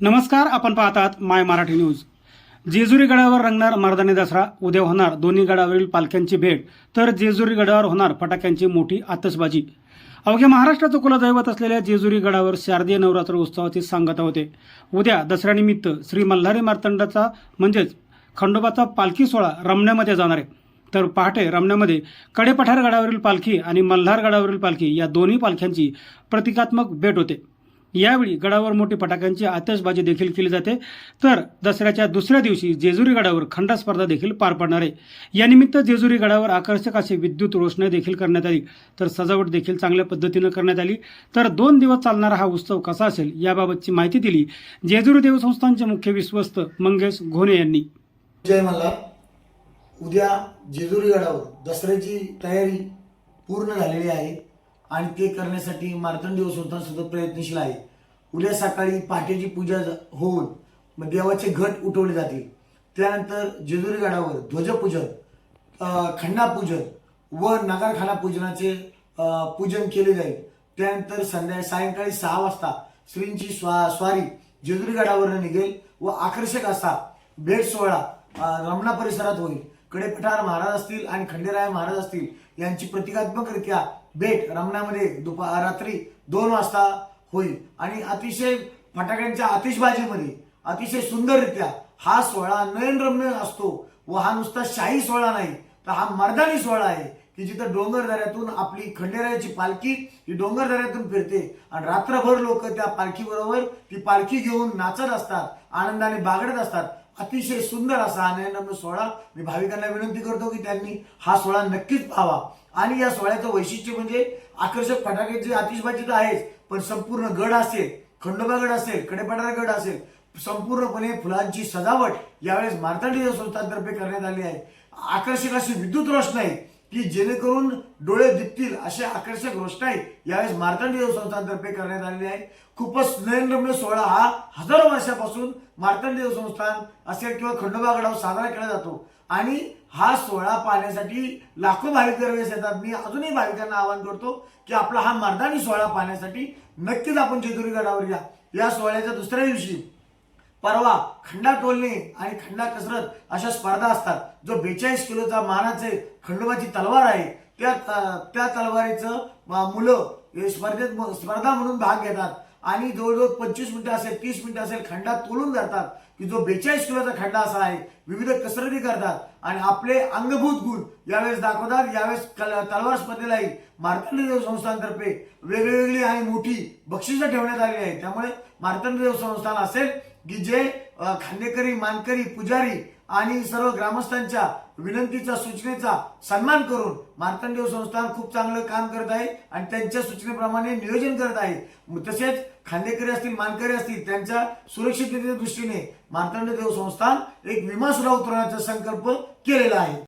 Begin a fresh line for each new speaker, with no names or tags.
नमस्कार आपण पाहतात माय मराठी न्यूज. जेजुरी गडावर रंगणार मर्दानी दसरा उद्या होणार दोन्ही गडावरील पालख्यांची भेट तर जेजुरी गडावर होणार फटाक्यांची मोठी आतषबाजी. अवघ्या महाराष्ट्राचं कुलदैवत असलेल्या जेजुरी गडावर शारदीय नवरात्र उत्सवाची सांगता होते. उद्या दसऱ्यानिमित्त श्री मल्हारी मार्तंडाचा म्हणजेच खंडोबाचा पालखी सोहळा रमण्यामध्ये जाणार आहे. तर पहाटे रमण्यामध्ये कडेपठार गडावरील पालखी आणि मल्हार गडावरील पालखी या दोन्ही पालख्यांची प्रतिकात्मक भेट होते. यावेळी गडावर मोठी फटाक्यांची आतषबाजी देखील केली जाते. तर दसऱ्याच्या दुसऱ्या दिवशी जेजुरी गडावर खंडा स्पर्धा देखील पार पडणार आहे. यानिमित्त जेजुरी गडावर आकर्षक अशी विद्युत रोषणाई देखील करण्यात आली. तर सजावट देखील चांगल्या पद्धतीनं करण्यात आली. तर दोन दिवस चालणारा हा उत्सव कसा असेल याबाबतची माहिती दिली. जेजुरी देवसंस्थांचे मुख्य विश्वस्त मंगेश घोणे यांनी.
जय मल्हार. उद्या जेजुरी गडावर दसऱ्याची तयारी पूर्ण झालेली आहे. आणि ते करण्यासाठी मार्तंड संस्थान सुद्धा प्रयत्नशील आहे. उद्या सकाळी पहाटेची पूजा होऊन मग देवाचे घट उठवले जातील. त्यानंतर जेजुरी गडावर ध्वजपूजन अं, खंडापूजन व नगरखाना पूजनाचे पूजन केले जाईल. त्यानंतर संध्या सायंकाळी सहा वाजता श्रींची स्वा स्वारी जेजुरी गडावर निघेल व आकर्षक असा भेट सोहळा रमणा परिसरात होईल. कडेपठार महाराज असतील आणि खंडेराय महाराज असतील यांची प्रतिकात्मकरित्या भेट रमणामध्ये दुपार रात्री दोन वाजता होईल. आणि अतिशय फटाक्यांच्या आतिषबाजीमध्ये अतिशय सुंदररित्या हा सोहळा नयनरम्य असतो व हा नुसता शाही सोहळा नाही तर हा मर्दानी सोहळा आहे की जिथं डोंगरदऱ्यातून आपली खंडेरायाची पालखी ही डोंगरदऱ्यातून फिरते. आणि रात्रभर लोक त्या पालखीबरोबर ती पालखी घेऊन नाचत असतात आनंदाने बागडत असतात. अतिशय सुंदर असा हा सोहळा मी भाविकांना विनंती करतो की त्यांनी हा सोहळा नक्कीच पाहावा. आणि या सोहळ्याचं वैशिष्ट्य म्हणजे आकर्षक फटाक्याची आतिषबाजी तर आहेच पण संपूर्ण गड असेल खंडोबा गड असेल कडेपठार गड असेल संपूर्णपणे फुलांची सजावट यावेळेस मार्तंडी संस्थांतर्फे करण्यात आली आहे. आकर्षक अशी विद्युत रोषणाई की जेणेकरून डोळे दिपतील असे आकर्षक रोषणाई यावेळेस मार्तंडी संस्थानतर्फे करण्यात आलेली आहे. खूपच नयनरम्य सोहळा हा हजारो वर्षापासून मार्तंडी संस्थान असेल किंवा खंडोबा गडावर साजरा केला जातो. आणि हा सोहळा पाहण्यासाठी लाखो भाविक दरवेळेस येतात. मी अजूनही भाविकांना आवाहन करतो की आपला हा मर्दानी सोहळा पाहण्यासाठी नक्कीच आपण जेजुरी गडावर या. या सोहळ्याच्या दुसऱ्या दिवशी परवा खंडा टोलणे आणि खंडा कसरत अशा स्पर्धा असतात. जो बेचाळीस किलोचा मानाचे खंडोबाची तलवार आहे. त्या त्या तलवारीचं मुलं स्पर्धेत स्पर्धा म्हणून भाग घेतात. आणि जवळजवळ पंचवीस मिनिटं असेल तीस मिनिटं असेल खंडा तोलून जातात की जो बेचाळीस किलोचा खंडा असा आहे विविध कसरती करतात. आणि आपले अंगभूत गुण यावेळेस दाखवतात यावेळेस कल- तलवार स्पर्धेलाही मार्तंडदेव संस्थांतर्फे वेगवेगळी आणि मोठी बक्षिसं ठेवण्यात आलेली आहे त्यामुळे मार्तंडदेव संस्थान असेल की जे खांदेकरी मानकरी पुजारी आणि सर्व ग्रामस्थांच्या विनंतीचा सूचनेचा सन्मान करून मार्तंडेव संस्थान खूप चांगलं काम करत आहे आणि त्यांच्या सूचनेप्रमाणे नियोजन करत आहे. तसेच खांदेकरी असतील मानकरी असतील त्यांच्या सुरक्षिततेच्या दृष्टीने मार्तंडदेव संस्थान एक विमा सुद्धा उतरवण्याचा संकल्प केलेला आहे.